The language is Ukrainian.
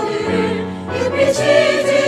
Господи, и печите